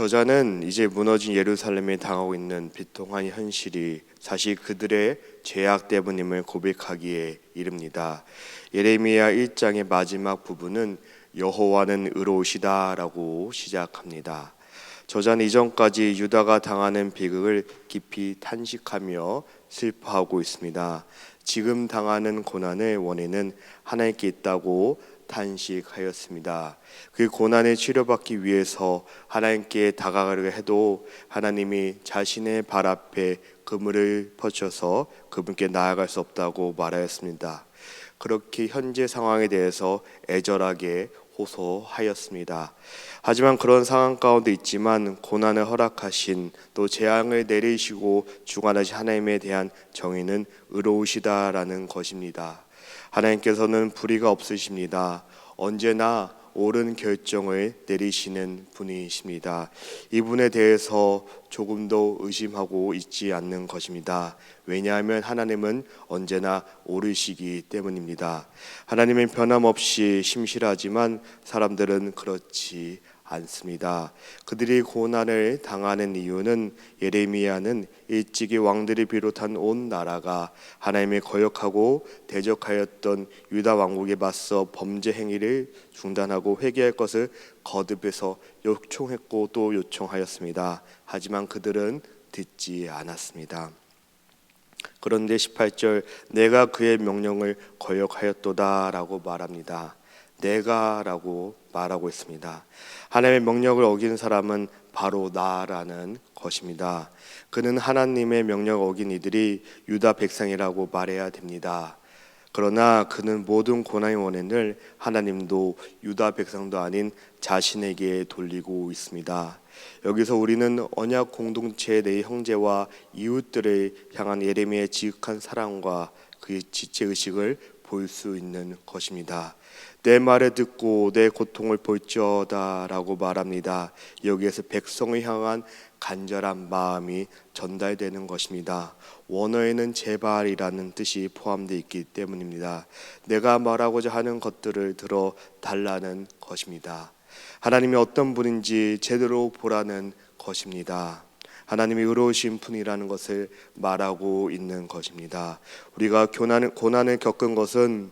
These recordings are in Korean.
저자는 이제 무너진 예루살렘에 당하고 있는 비통한 현실이 사실 그들의 죄악 때문임을 고백하기에 이릅니다. 예레미야 1장의 마지막 부분은 여호와는 의로우시다라고 시작합니다. 저자는 이전까지 유다가 당하는 비극을 깊이 탄식하며 슬퍼하고 있습니다. 지금 당하는 고난의 원인은 하나님께 있다고 탄식하였습니다. 그 고난을 치료받기 위해서 하나님께 다가가려 해도 하나님이 자신의 발 앞에 그물을 펼쳐서 그분께 나아갈 수 없다고 말하였습니다. 그렇게 현재 상황에 대해서 애절하게 호소하였습니다. 하지만 그런 상황 가운데 있지만 고난을 허락하신 또 재앙을 내리시고 주관하신 하나님에 대한 정의는 의로우시다라는 것입니다. 하나님께서는 불의가 없으십니다. 언제나 옳은 결정을 내리시는 분이십니다. 이분에 대해서 조금도 의심하고 있지 않는 것입니다. 왜냐하면 하나님은 언제나 옳으시기 때문입니다. 하나님은 변함없이 심실하지만 사람들은 그렇지 않습니다. 그들이 고난을 당하는 이유는 예레미야는 일찍이 왕들이 비롯한 온 나라가 하나님의 거역하고 대적하였던 유다 왕국에 맞서 범죄 행위를 중단하고 회개할 것을 거듭해서 요청했고 또 요청하였습니다. 하지만 그들은 듣지 않았습니다. 그런데 18절 내가 그의 명령을 거역하였도다라고 말합니다. 내가라고 말하고 있습니다. 하나님의 명령을 어긴 사람은 바로 나라는 것입니다. 그는 하나님의 명령 어긴 이들이 유다 백성이라고 말해야 됩니다. 그러나 그는 모든 고난의 원인을 하나님도 유다 백성도 아닌 자신에게 돌리고 있습니다. 여기서 우리는 언약 공동체 내 형제와 이웃들을 향한 예레미야의 지극한 사랑과 그의 지체 의식을 볼 수 있는 것입니다. 내 말을 듣고 내 고통을 볼지어다라고 말합니다. 여기에서 백성을 향한 간절한 마음이 전달되는 것입니다. 원어에는 제발이라는 뜻이 포함되어 있기 때문입니다. 내가 말하고자 하는 것들을 들어 달라는 것입니다. 하나님이 어떤 분인지 제대로 보라는 것입니다. 하나님이 의로우신 분이라는 것을 말하고 있는 것입니다. 우리가 고난을 겪은 것은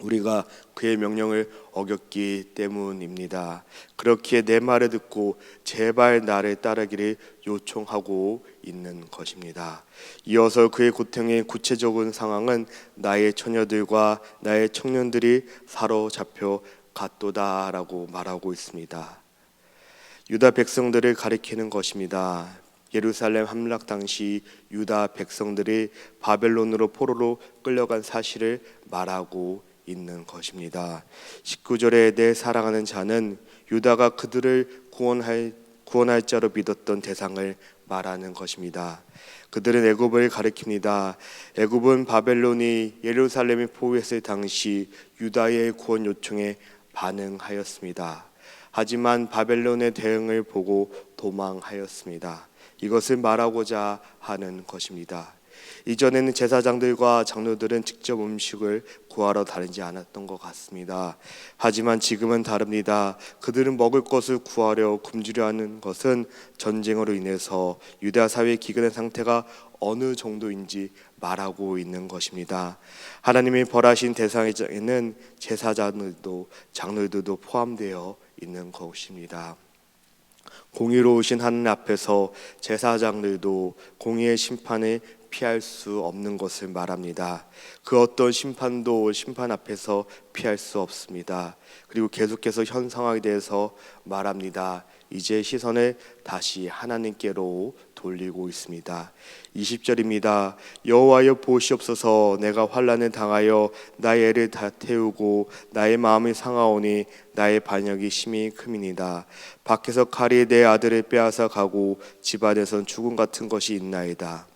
우리가 그의 명령을 어겼기 때문입니다. 그렇기에 내 말을 듣고 제발 나를 따르기를 요청하고 있는 것입니다. 이어서 그의 고통의 구체적인 상황은 나의 처녀들과 나의 청년들이 사로잡혀 갔도다라고 말하고 있습니다. 유다 백성들을 가리키는 것입니다. 예루살렘 함락 당시 유다 백성들이 바벨론으로 포로로 끌려간 사실을 말하고 있는 것입니다. 19절에 내 사랑하는 자는 유다가 그들을 구원할 구원할 자로 믿었던 대상을 말하는 것입니다. 그들은 애굽을 가리킵니다. 애굽은 바벨론이 예루살렘을 포위했을 당시 유다의 구원 요청에 반응하였습니다. 하지만 바벨론의 대응을 보고 도망하였습니다. 이것을 말하고자 하는 것입니다. 이전에는 제사장들과 장로들은 직접 음식을 구하러 다니지 않았던 것 같습니다. 하지만 지금은 다릅니다. 그들은 먹을 것을 구하려 굶주려 하는 것은 전쟁으로 인해서 유다 사회의 기근의 상태가 어느 정도인지 말하고 있는 것입니다. 하나님이 벌하신 대상에는 제사장들도 장로들도 포함되어 있는 것입니다. 공의로우신 하나님 앞에서 제사장들도 공의의 심판을 피할 수 없는 것을 말합니다. 그 어떤 심판도 심판 앞에서 피할 수 없습니다. 그리고 계속해서 현 상황에 대해서 말합니다. 이제 시선을 다시 하나님께로 돌리고 있습니다. 20절입니다. 여호와여 보시옵소서 내가 환난을 당하여 나의 애를 다 태우고 나의 마음이 상하오니 나의 반역이 심히 큼이니다. 밖에서 칼이 내 아들을 빼앗아 가고 집 안에선 죽음 같은 것이 있나이다.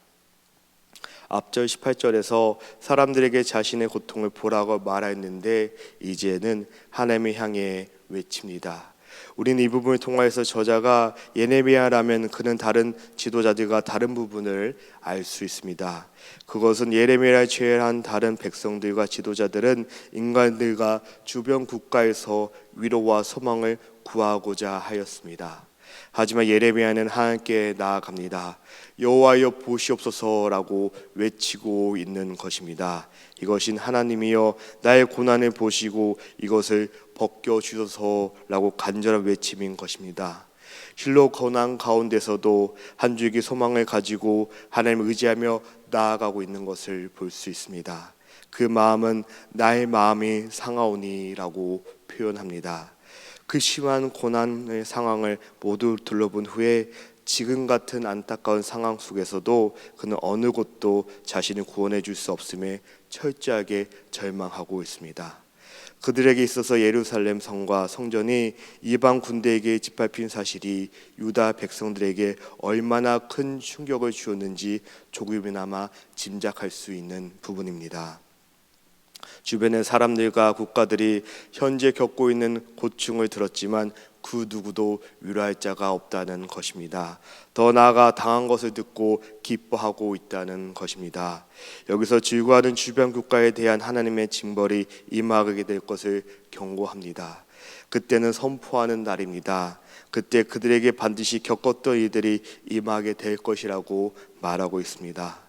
앞절 18절에서 사람들에게 자신의 고통을 보라고 말했는데 이제는 하나님을 향해 외칩니다. 우리는 이 부분을 통하여서 저자가 예레미야라면 그는 다른 지도자들과 다른 부분을 알 수 있습니다. 그것은 예레미야를 제외한 다른 백성들과 지도자들은 인간들과 주변 국가에서 위로와 소망을 구하고자 하였습니다. 하지만 예레미야는 하나님께 나아갑니다. 여호와여 보시옵소서라고 외치고 있는 것입니다. 이것인 하나님이여 나의 고난을 보시고 이것을 벗겨 주소서라고 간절한 외침인 것입니다. 실로 고난 가운데서도 한 줄기 소망을 가지고 하나님을 의지하며 나아가고 있는 것을 볼 수 있습니다. 그 마음은 나의 마음이 상하오니라고 표현합니다. 그 심한 고난의 상황을 모두 둘러본 후에 지금 같은 안타까운 상황 속에서도 그는 어느 곳도 자신을 구원해 줄 수 없음에 철저하게 절망하고 있습니다. 그들에게 있어서 예루살렘 성과 성전이 이방 군대에게 짓밟힌 사실이 유다 백성들에게 얼마나 큰 충격을 주었는지 조금이나마 짐작할 수 있는 부분입니다. 주변의 사람들과 국가들이 현재 겪고 있는 고충을 들었지만 그 누구도 위로할 자가 없다는 것입니다. 더 나아가 당한 것을 듣고 기뻐하고 있다는 것입니다. 여기서 즐거워하는 주변 국가에 대한 하나님의 징벌이 임하게 될 것을 경고합니다. 그때는 선포하는 날입니다. 그때 그들에게 반드시 겪었던 일들이 임하게 될 것이라고 말하고 있습니다.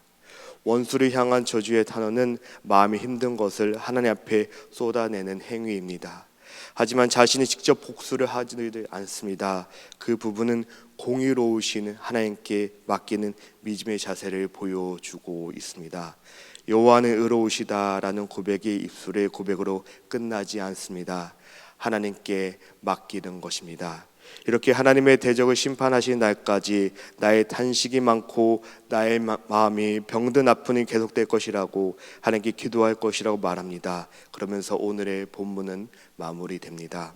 원수를 향한 저주의 단어는 마음이 힘든 것을 하나님 앞에 쏟아내는 행위입니다. 하지만 자신이 직접 복수를 하지는 않습니다. 그 부분은 공의로우신 하나님께 맡기는 믿음의 자세를 보여주고 있습니다. 여호와는 의로우시다라는 고백이 입술의 고백으로 끝나지 않습니다. 하나님께 맡기는 것입니다. 이렇게 하나님의 대적을 심판하신 날까지 나의 탄식이 많고 나의 마, 마음이 병든 아픔이 계속될 것이라고 하나님께 기도할 것이라고 말합니다. 그러면서 오늘의 본문은 마무리됩니다.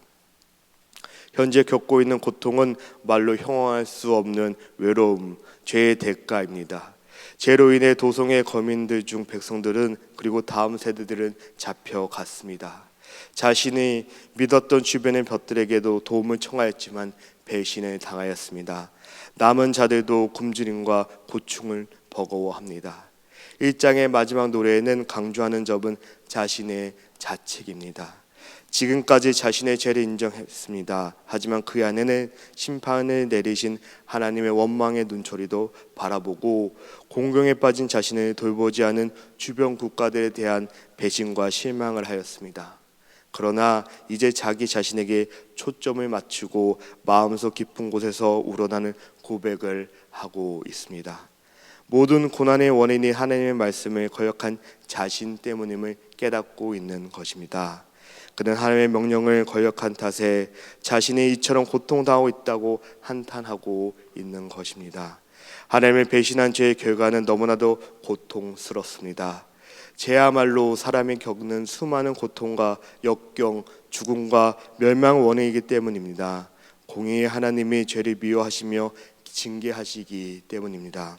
현재 겪고 있는 고통은 말로 형용할 수 없는 외로움, 죄의 대가입니다. 죄로 인해 도성의 거민들 중 백성들은 그리고 다음 세대들은 잡혀갔습니다. 자신이 믿었던 주변의 볕들에게도 도움을 청하였지만 배신을 당하였습니다. 남은 자들도 굶주림과 고충을 버거워합니다. 1장의 마지막 노래에는 강조하는 점은 자신의 자책입니다. 지금까지 자신의 죄를 인정했습니다. 하지만 그 안에는 심판을 내리신 하나님의 원망의 눈초리도 바라보고 공경에 빠진 자신을 돌보지 않은 주변 국가들에 대한 배신과 실망을 하였습니다. 그러나 이제 자기 자신에게 초점을 맞추고 마음속 깊은 곳에서 우러나는 고백을 하고 있습니다. 모든 고난의 원인이 하나님의 말씀을 거역한 자신 때문임을 깨닫고 있는 것입니다. 그는 하나님의 명령을 거역한 탓에 자신이 이처럼 고통당하고 있다고 한탄하고 있는 것입니다. 하나님을 배신한 죄의 결과는 너무나도 고통스럽습니다. 죄야말로 사람이 겪는 수많은 고통과 역경, 죽음과 멸망 원인이기 때문입니다. 공의의 하나님이 죄를 미워하시며 징계하시기 때문입니다.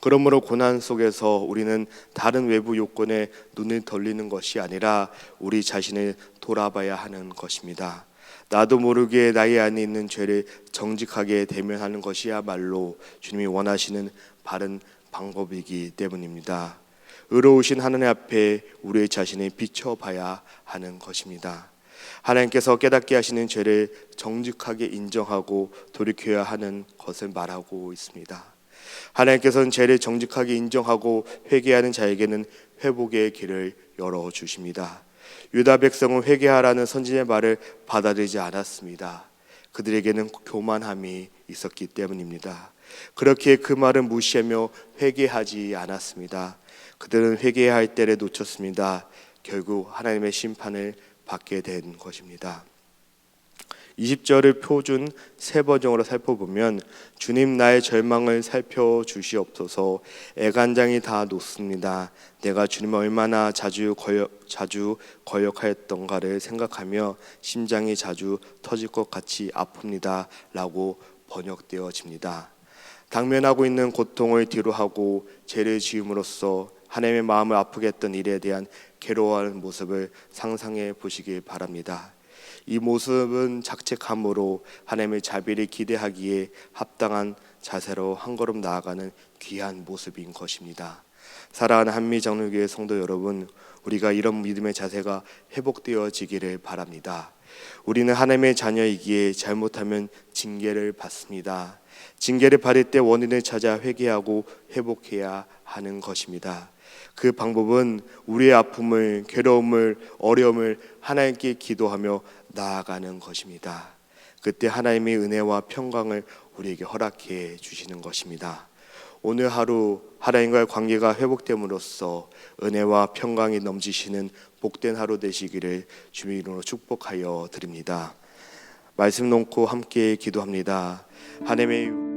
그러므로 고난 속에서 우리는 다른 외부 요건에 눈을 돌리는 것이 아니라 우리 자신을 돌아봐야 하는 것입니다. 나도 모르게 나의 안에 있는 죄를 정직하게 대면하는 것이야말로 주님이 원하시는 바른 방법이기 때문입니다. 의로우신 하나님 앞에 우리의 자신을 비춰봐야 하는 것입니다. 하나님께서 깨닫게 하시는 죄를 정직하게 인정하고 돌이켜야 하는 것을 말하고 있습니다. 하나님께서는 죄를 정직하게 인정하고 회개하는 자에게는 회복의 길을 열어 주십니다. 유다 백성은 회개하라는 선지의 말을 받아들이지 않았습니다. 그들에게는 교만함이 있었기 때문입니다. 그렇게 그 말을 무시하며 회개하지 않았습니다. 그들은 회개해야 할 때를 놓쳤습니다. 결국 하나님의 심판을 받게 된 것입니다. 20절을 표준 세 버전으로 살펴보면 주님 나의 절망을 살펴 주시옵소서 애간장이 다 녹습니다. 내가 주님을 얼마나 자주 거역 자주 거역하였던가를 생각하며 심장이 자주 터질 것 같이 아픕니다라고 번역되어집니다. 당면하고 있는 고통을 뒤로하고 죄를 지음으로써 하나님의 마음을 아프게 했던 일에 대한 괴로워하는 모습을 상상해 보시길 바랍니다. 이 모습은 자책함으로 하나님의 자비를 기대하기에 합당한 자세로 한 걸음 나아가는 귀한 모습인 것입니다. 사랑하는 한미정류교회 성도 여러분, 우리가 이런 믿음의 자세가 회복되어지기를 바랍니다. 우리는 하나님의 자녀이기에 잘못하면 징계를 받습니다. 징계를 받을 때 원인을 찾아 회개하고 회복해야 하는 것입니다. 그 방법은 우리의 아픔을, 괴로움을, 어려움을 하나님께 기도하며 나아가는 것입니다. 그때 하나님의 은혜와 평강을 우리에게 허락해 주시는 것입니다. 오늘 하루 하나님과의 관계가 회복됨으로써 은혜와 평강이 넘치시는 복된 하루 되시기를 주의 이름으로 축복하여 드립니다. 말씀 놓고 함께 기도합니다. 하나님의